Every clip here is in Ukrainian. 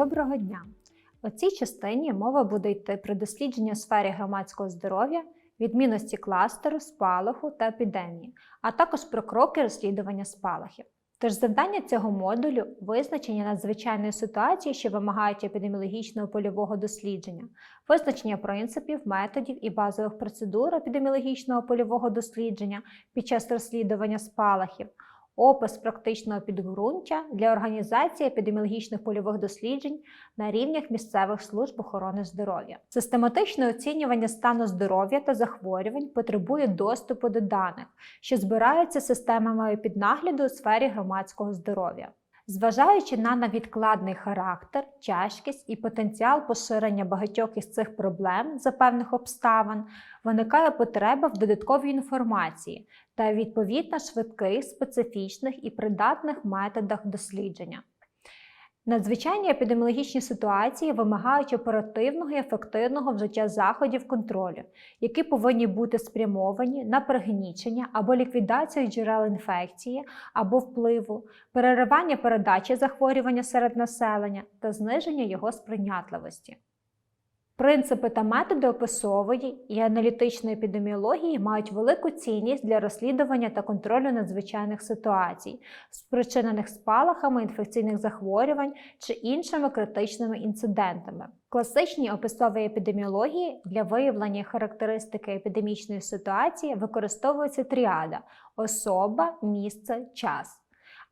Доброго дня! У цій частині мова буде йти про дослідження у сфері громадського здоров'я, відмінності кластеру, спалаху та епідемії, а також про кроки розслідування спалахів. Тож завдання цього модулю визначення надзвичайної ситуації, що вимагають епідеміологічного польового дослідження, визначення принципів, методів і базових процедур епідеміологічного польового дослідження під час розслідування спалахів, опис практичного підґрунтя для організації епідеміологічних польових досліджень на рівнях місцевих служб охорони здоров'я. Систематичне оцінювання стану здоров'я та захворювань потребує доступу до даних, що збираються системами піднагляду у сфері громадського здоров'я. Зважаючи на невідкладний характер, тяжкість і потенціал поширення багатьох із цих проблем за певних обставин, виникає потреба в додатковій інформації та відповідно швидких, специфічних і придатних методах дослідження. Надзвичайні епідеміологічні ситуації вимагають оперативного і ефективного вжиття заходів контролю, які повинні бути спрямовані на пригнічення або ліквідацію джерел інфекції або впливу, переривання передачі захворювання серед населення та зниження його сприйнятливості. Принципи та методи описової і аналітичної епідеміології мають велику цінність для розслідування та контролю надзвичайних ситуацій, спричинених спалахами інфекційних захворювань чи іншими критичними інцидентами. Класичні описові епідеміології для виявлення характеристики епідемічної ситуації використовується тріада особа, місце, час.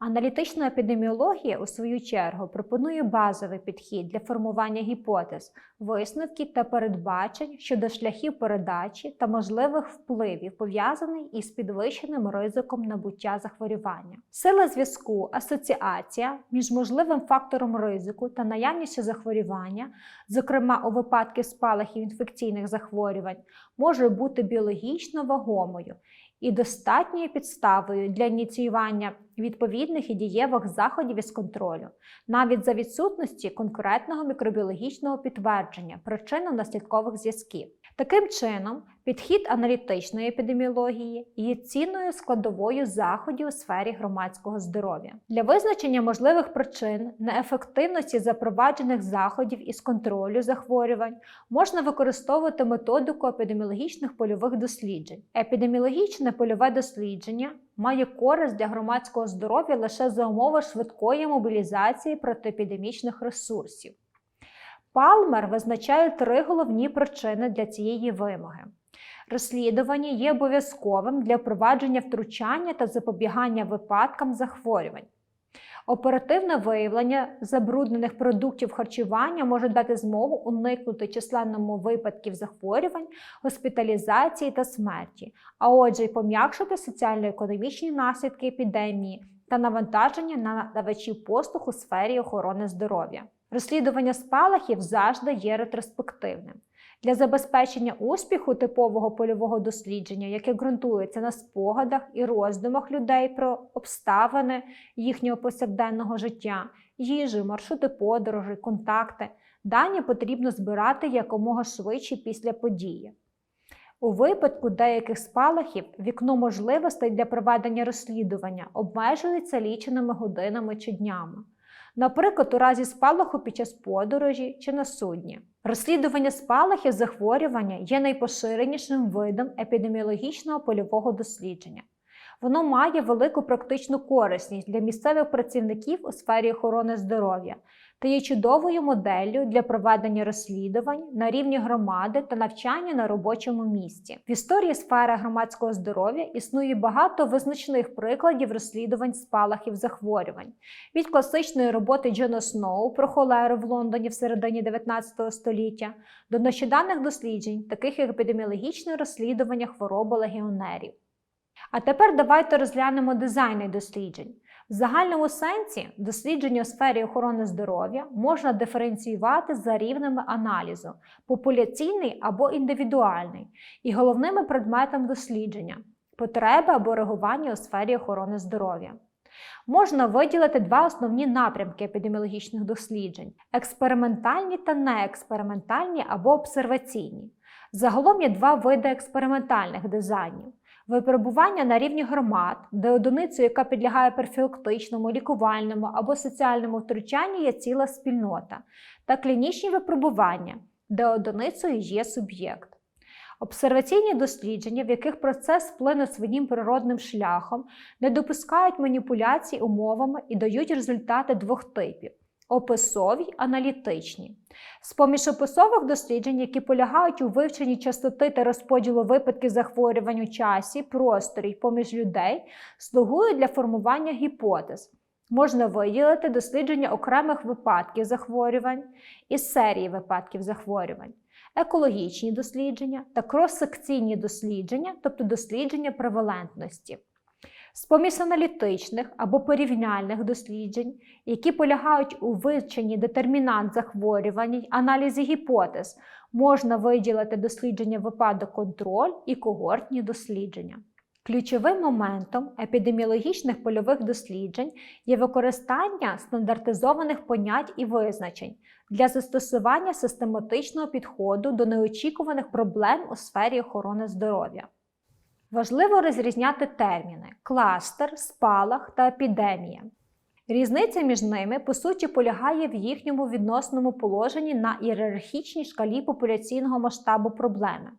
Аналітична епідеміологія, у свою чергу, пропонує базовий підхід для формування гіпотез, висновків та передбачень щодо шляхів передачі та можливих впливів, пов'язаних із підвищеним ризиком набуття захворювання. Сила зв'язку, асоціація між можливим фактором ризику та наявністю захворювання, зокрема у випадку спалахів інфекційних захворювань, може бути біологічно вагомою і достатньою підставою для ініціювання відповідних і дієвих заходів із контролю, навіть за відсутності конкретного мікробіологічного підтвердження причинно-наслідкових зв'язків. Таким чином, підхід аналітичної епідеміології є цінною складовою заходів у сфері громадського здоров'я. Для визначення можливих причин неефективності запроваджених заходів із контролю захворювань можна використовувати методику епідеміологічних польових досліджень. Епідеміологічне польове дослідження має користь для громадського здоров'я лише за умови швидкої мобілізації протиепідемічних ресурсів. Палмер визначає три головні причини для цієї вимоги. Розслідування є обов'язковим для впровадження втручання та запобігання випадкам захворювань. Оперативне виявлення забруднених продуктів харчування може дати змогу уникнути численному випадків захворювань, госпіталізації та смерті, а отже, й пом'якшити соціально-економічні наслідки епідемії та навантаження на надавачів послуг у сфері охорони здоров'я. Розслідування спалахів завжди є ретроспективним. Для забезпечення успіху типового польового дослідження, яке ґрунтується на спогадах і роздумах людей про обставини їхнього повсякденного життя, їжі, маршрути подорожей, контакти, дані потрібно збирати якомога швидше після події. У випадку деяких спалахів вікно можливостей для проведення розслідування обмежується ліченими годинами чи днями наприклад, у разі спалаху під час подорожі чи на судні. Розслідування спалахів захворювання є найпоширенішим видом епідеміологічного польового дослідження. Воно має велику практичну корисність для місцевих працівників у сфері охорони здоров'я та є чудовою моделлю для проведення розслідувань на рівні громади та навчання на робочому місці. В історії сфери громадського здоров'я існує багато визначних прикладів розслідувань спалахів захворювань від класичної роботи Джона Сноу про холеру в Лондоні в середині 19 століття до нещодавних досліджень, таких як епідеміологічне розслідування хвороби легіонерів. А тепер давайте розглянемо дизайни досліджень. В загальному сенсі дослідження у сфері охорони здоров'я можна диференціювати за рівнями аналізу популяційний або індивідуальний, і головними предметом дослідження потреби або реагування у сфері охорони здоров'я. Можна виділити два основні напрямки епідеміологічних досліджень експериментальні та неекспериментальні або обсерваційні. Загалом є два види експериментальних дизайнів Випробування на рівні громад, де одиницею, яка підлягає профілактичному, лікувальному або соціальному втручанню, є ціла спільнота, та клінічні випробування, де одиницею є суб'єкт. Обсерваційні дослідження, в яких процес вплине своїм природним шляхом, не допускають маніпуляцій умовами і дають результати двох типів описові аналітичні. З-поміж описових досліджень, які полягають у вивченні частоти та розподілу випадків захворювань у часі, просторі поміж людей, слугують для формування гіпотез. Можна виділити дослідження окремих випадків захворювань із серії випадків захворювань, екологічні дослідження та крос-секційні дослідження, тобто дослідження превалентності. З-поміж аналітичних або порівняльних досліджень, які полягають у вивченні детермінант захворювання й аналізі гіпотез, можна виділити дослідження випадок контроль і когортні дослідження. Ключовим моментом епідеміологічних польових досліджень є використання стандартизованих понять і визначень для застосування систематичного підходу до неочікуваних проблем у сфері охорони здоров'я. Важливо розрізняти терміни кластер, спалах та епідемія. Різниця між ними, по суті, полягає в їхньому відносному положенні на ієрархічній шкалі популяційного масштабу проблеми.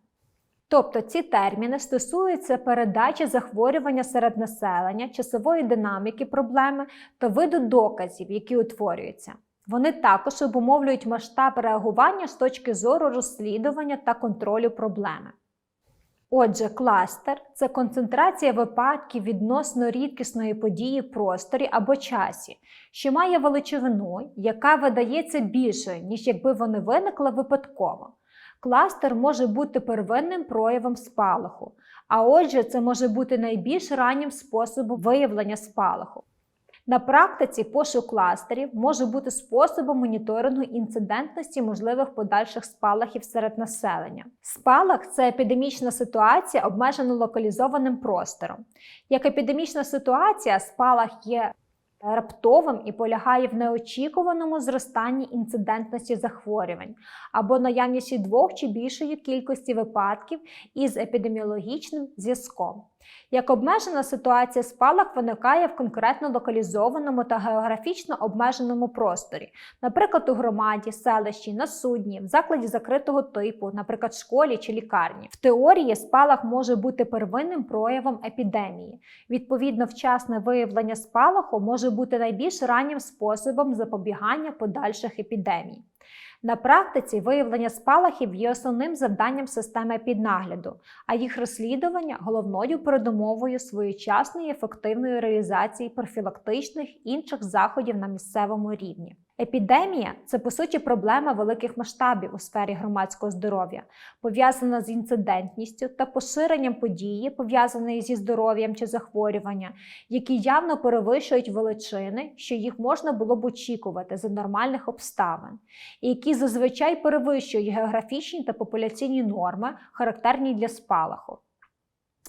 Тобто ці терміни стосуються передачі захворювання серед населення, часової динаміки проблеми та виду доказів, які утворюються. Вони також обумовлюють масштаб реагування з точки зору розслідування та контролю проблеми. Отже, кластер це концентрація випадків відносно рідкісної події в просторі або часі, що має величину, яка видається більшою, ніж якби вони виникли випадково. Кластер може бути первинним проявом спалаху, а отже, це може бути найбільш раннім способом виявлення спалаху. На практиці пошук кластерів може бути способом моніторингу інцидентності можливих подальших спалахів серед населення. Спалах це епідемічна ситуація, обмежена локалізованим простором. Як епідемічна ситуація, спалах є раптовим і полягає в неочікуваному зростанні інцидентності захворювань або наявності двох чи більшої кількості випадків із епідеміологічним зв'язком. Як обмежена ситуація спалах виникає в конкретно локалізованому та географічно обмеженому просторі, наприклад, у громаді, селищі, на судні, в закладі закритого типу, наприклад, школі чи лікарні. В теорії спалах може бути первинним проявом епідемії. Відповідно, вчасне виявлення спалаху може бути найбільш раннім способом запобігання подальших епідемій. На практиці виявлення спалахів є основним завданням системи піднагляду, а їх розслідування головною передумовою своєчасної ефективної реалізації профілактичних інших заходів на місцевому рівні. Епідемія це по суті проблема великих масштабів у сфері громадського здоров'я, пов'язана з інцидентністю та поширенням події, пов'язаної зі здоров'ям чи захворювання, які явно перевищують величини, що їх можна було б очікувати за нормальних обставин, і які зазвичай перевищують географічні та популяційні норми, характерні для спалаху.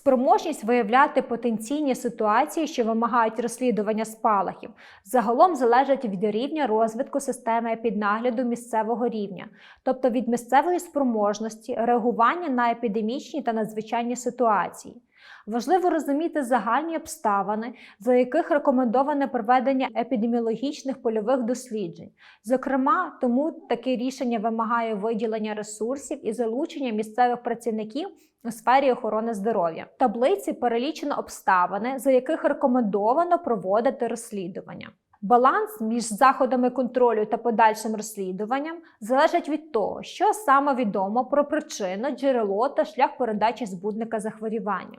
Спроможність виявляти потенційні ситуації, що вимагають розслідування спалахів, загалом залежить від рівня розвитку системи піднагляду місцевого рівня, тобто від місцевої спроможності реагування на епідемічні та надзвичайні ситуації. Важливо розуміти загальні обставини, за яких рекомендоване проведення епідеміологічних польових досліджень. Зокрема, тому таке рішення вимагає виділення ресурсів і залучення місцевих працівників у сфері охорони здоров'я. В таблиці перелічено обставини, за яких рекомендовано проводити розслідування. Баланс між заходами контролю та подальшим розслідуванням залежить від того, що саме відомо про причину, джерело та шлях передачі збудника захворювання.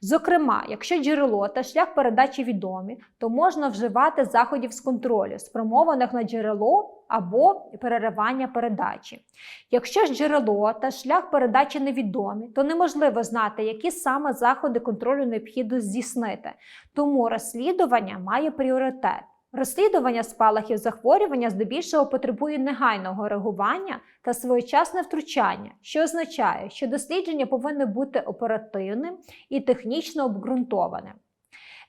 Зокрема, якщо джерело та шлях передачі відомі, то можна вживати заходів з контролю, спрямованих на джерело або переривання передачі. Якщо ж джерело та шлях передачі невідомі, то неможливо знати, які саме заходи контролю необхідно здійснити, тому розслідування має пріоритет. Розслідування спалахів захворювання здебільшого потребує негайного реагування та своєчасне втручання, що означає, що дослідження повинно бути оперативним і технічно обґрунтованим.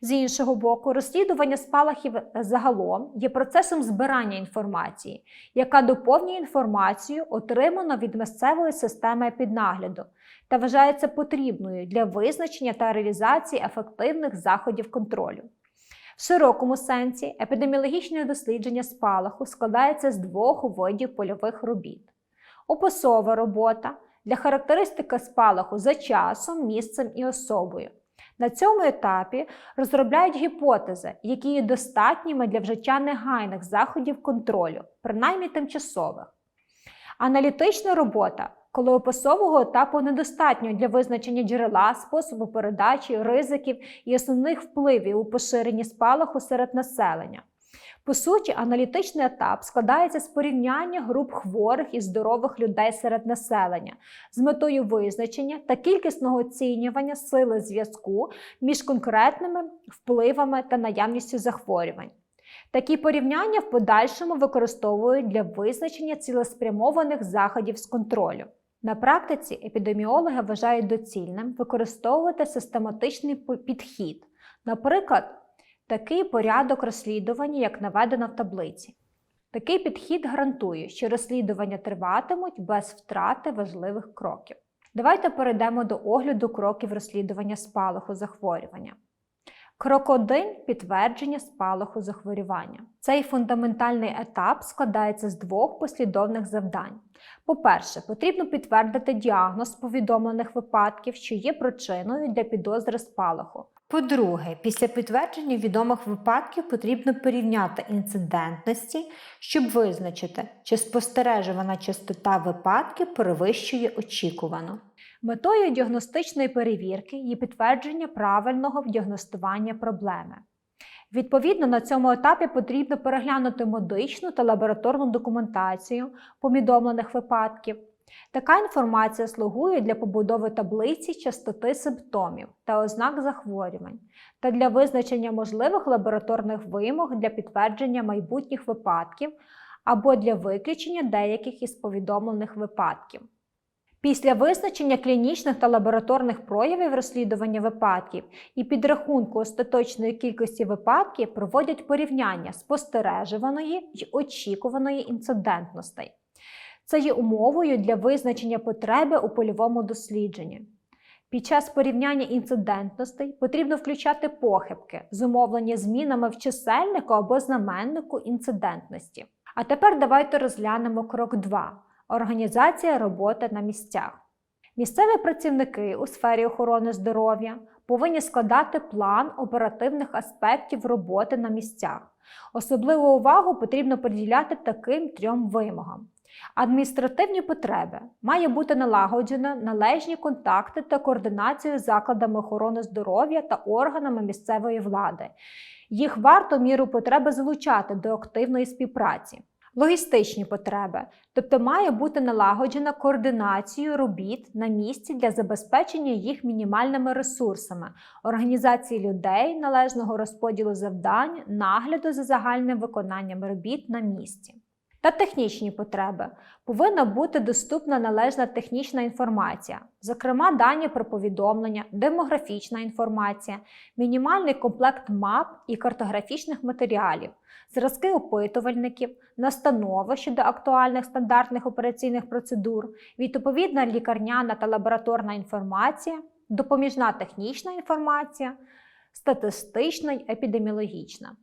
З іншого боку, розслідування спалахів загалом є процесом збирання інформації, яка доповнює інформацію, отриману від місцевої системи піднагляду, та вважається потрібною для визначення та реалізації ефективних заходів контролю. В широкому сенсі епідеміологічне дослідження спалаху складається з двох видів польових робіт: описова робота для характеристики спалаху за часом, місцем і особою. На цьому етапі розробляють гіпотези, які є достатніми для вжиття негайних заходів контролю, принаймні тимчасових. Аналітична робота, коли описового етапу недостатньо для визначення джерела, способу передачі, ризиків і основних впливів у поширенні спалаху серед населення. По суті, аналітичний етап складається з порівняння груп хворих і здорових людей серед населення з метою визначення та кількісного оцінювання сили зв'язку між конкретними впливами та наявністю захворювань. Такі порівняння в подальшому використовують для визначення цілеспрямованих заходів з контролю. На практиці епідеміологи вважають доцільним використовувати систематичний підхід, наприклад, такий порядок розслідування, як наведено в таблиці. Такий підхід гарантує, що розслідування триватимуть без втрати важливих кроків. Давайте перейдемо до огляду кроків розслідування спалаху захворювання. Крок 1 підтвердження спалаху захворювання. Цей фундаментальний етап складається з двох послідовних завдань. По-перше, потрібно підтвердити діагноз повідомлених випадків, що є причиною для підозри спалаху. По-друге, після підтвердження відомих випадків потрібно порівняти інцидентності, щоб визначити, чи спостережувана частота випадків перевищує очікувану. Метою діагностичної перевірки є підтвердження правильного діагностування проблеми. Відповідно, на цьому етапі потрібно переглянути медичну та лабораторну документацію повідомлених випадків. Така інформація слугує для побудови таблиці частоти симптомів та ознак захворювань та для визначення можливих лабораторних вимог для підтвердження майбутніх випадків або для виключення деяких із повідомлених випадків. Після визначення клінічних та лабораторних проявів розслідування випадків і підрахунку остаточної кількості випадків проводять порівняння спостережуваної й очікуваної інцидентностей. Це є умовою для визначення потреби у польовому дослідженні. Під час порівняння інцидентностей потрібно включати похибки, зумовлені змінами в чисельнику або знаменнику інцидентності. А тепер давайте розглянемо крок 2 організація роботи на місцях. Місцеві працівники у сфері охорони здоров'я повинні складати план оперативних аспектів роботи на місцях. Особливу увагу потрібно приділяти таким трьом вимогам. Адміністративні потреби має бути налагоджено належні контакти та координацію з закладами охорони здоров'я та органами місцевої влади. Їх варто міру потреби залучати до активної співпраці. Логістичні потреби, тобто має бути налагоджена координацію робіт на місці для забезпечення їх мінімальними ресурсами, організації людей, належного розподілу завдань, нагляду за загальним виконанням робіт на місці. Та технічні потреби повинна бути доступна належна технічна інформація, зокрема дані про повідомлення, демографічна інформація, мінімальний комплект мап і картографічних матеріалів, зразки опитувальників, настанови щодо актуальних стандартних операційних процедур, відповідна лікарняна та лабораторна інформація, допоміжна технічна інформація, статистична й епідеміологічна.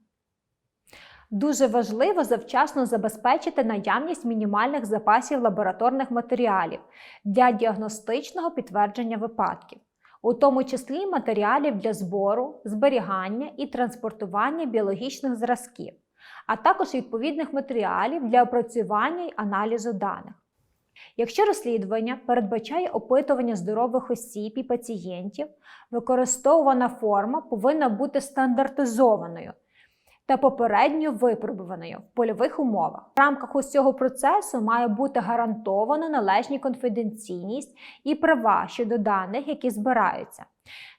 Дуже важливо завчасно забезпечити наявність мінімальних запасів лабораторних матеріалів для діагностичного підтвердження випадків, у тому числі матеріалів для збору, зберігання і транспортування біологічних зразків, а також відповідних матеріалів для опрацювання й аналізу даних. Якщо розслідування передбачає опитування здорових осіб і пацієнтів, використовувана форма повинна бути стандартизованою та попередньо випробуваною в польових умовах. В рамках усього процесу має бути гарантовано належні конфіденційність і права щодо даних, які збираються.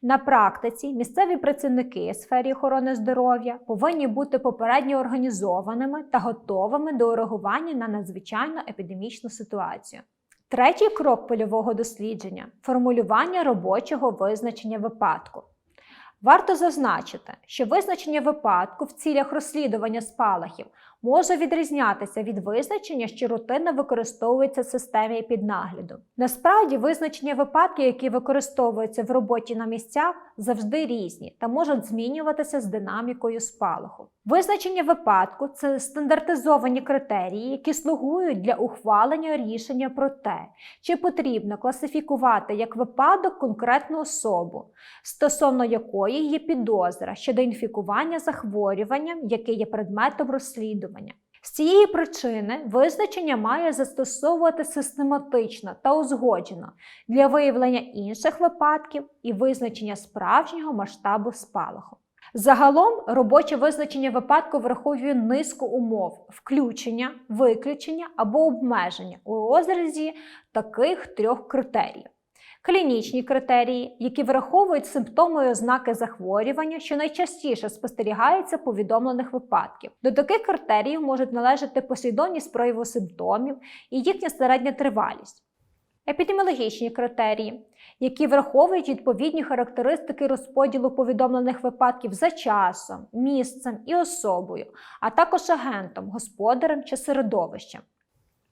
На практиці місцеві працівники сфері охорони здоров'я повинні бути попередньо організованими та готовими до реагування на надзвичайну епідемічну ситуацію. Третій крок польового дослідження формулювання робочого визначення випадку. Варто зазначити, що визначення випадку в цілях розслідування спалахів може відрізнятися від визначення, що рутинно використовується в системі піднагляду. Насправді, визначення випадків, які використовуються в роботі на місцях, завжди різні та можуть змінюватися з динамікою спалаху. Визначення випадку це стандартизовані критерії, які слугують для ухвалення рішення про те, чи потрібно класифікувати як випадок конкретну особу, стосовно якої є підозра щодо інфікування захворюванням, яке є предметом розслідування. З цієї причини визначення має застосовувати систематично та узгоджено для виявлення інших випадків і визначення справжнього масштабу спалаху. Загалом робоче визначення випадку враховує низку умов включення, виключення або обмеження у розрізі таких трьох критеріїв. Клінічні критерії, які враховують симптоми і ознаки захворювання, що найчастіше спостерігаються повідомлених випадків. До таких критеріїв можуть належати послідовність прояву симптомів і їхня середня тривалість. Епідеміологічні критерії, які враховують відповідні характеристики розподілу повідомлених випадків за часом, місцем і особою, а також агентом, господарем чи середовищем.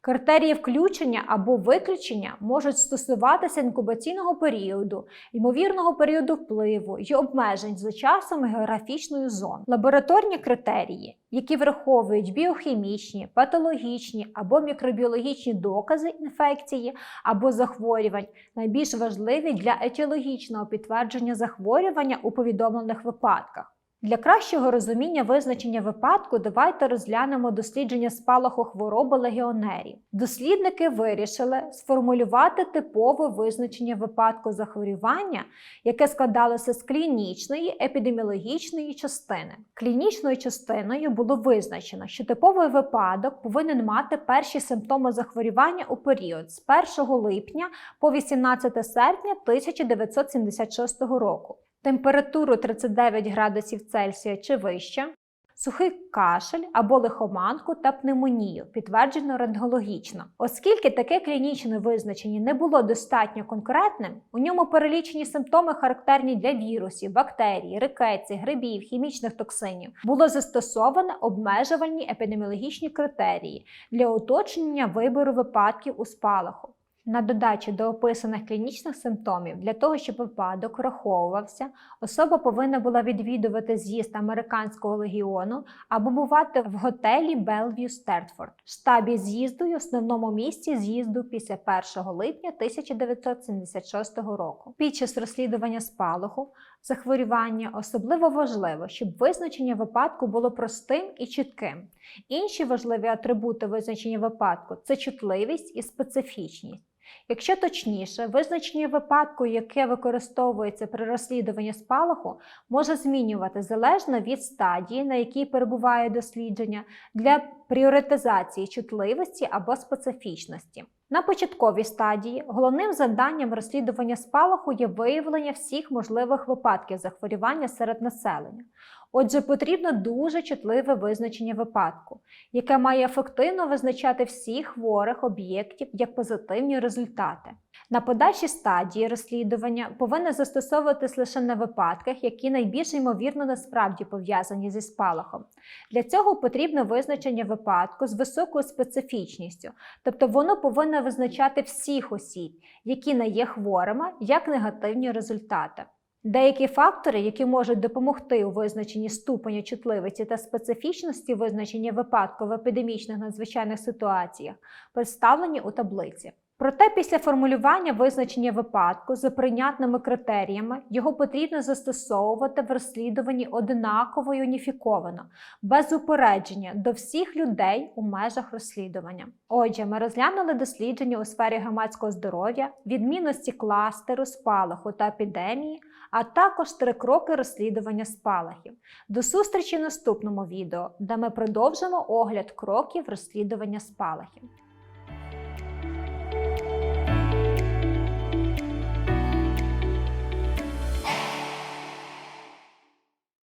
Критерії включення або виключення можуть стосуватися інкубаційного періоду, ймовірного періоду впливу і обмежень за часом і географічною зоною. Лабораторні критерії, які враховують біохімічні, патологічні або мікробіологічні докази інфекції або захворювань, найбільш важливі для етіологічного підтвердження захворювання у повідомлених випадках. Для кращого розуміння визначення випадку давайте розглянемо дослідження спалаху хвороби легіонерів. Дослідники вирішили сформулювати типове визначення випадку захворювання, яке складалося з клінічної епідеміологічної частини. Клінічною частиною було визначено, що типовий випадок повинен мати перші симптоми захворювання у період з 1 липня по 18 серпня 1976 року температуру 39 градусів Цельсія чи вище, сухий кашель або лихоманку та пневмонію, підтверджено рентгенологічно. Оскільки таке клінічне визначення не було достатньо конкретним, у ньому перелічені симптоми характерні для вірусів, бактерій, рикетці, грибів, хімічних токсинів, було застосовано обмежувальні епідеміологічні критерії для уточнення вибору випадків у спалаху. На додачу до описаних клінічних симптомів, для того, щоб випадок враховувався, особа повинна була відвідувати з'їзд американського легіону або бувати в готелі Белв'ю Стертфорд, штабі з'їзду і основному місці з'їзду після 1 липня 1976 року. Під час розслідування спалаху захворювання особливо важливо, щоб визначення випадку було простим і чітким. Інші важливі атрибути визначення випадку це чутливість і специфічність. Якщо точніше, визначення випадку, яке використовується при розслідуванні спалаху, може змінювати залежно від стадії, на якій перебуває дослідження, для пріоритизації чутливості або специфічності. На початковій стадії головним завданням розслідування спалаху є виявлення всіх можливих випадків захворювання серед населення. Отже, потрібно дуже чутливе визначення випадку, яке має ефективно визначати всіх хворих об'єктів як позитивні результати. На подальшій стадії розслідування повинно застосовуватись лише на випадках, які найбільш ймовірно насправді пов'язані зі спалахом. Для цього потрібно визначення випадку з високою специфічністю, тобто воно повинно визначати всіх осіб, які не є хворими, як негативні результати. Деякі фактори, які можуть допомогти у визначенні ступеня чутливості та специфічності визначення випадку в епідемічних надзвичайних ситуаціях, представлені у таблиці. Проте після формулювання визначення випадку за прийнятними критеріями його потрібно застосовувати в розслідуванні одинаково і уніфіковано, без упередження до всіх людей у межах розслідування. Отже, ми розглянули дослідження у сфері громадського здоров'я, відмінності кластеру, спалаху та епідемії, а також три кроки розслідування спалахів. До зустрічі в наступному відео, де ми продовжимо огляд кроків розслідування спалахів.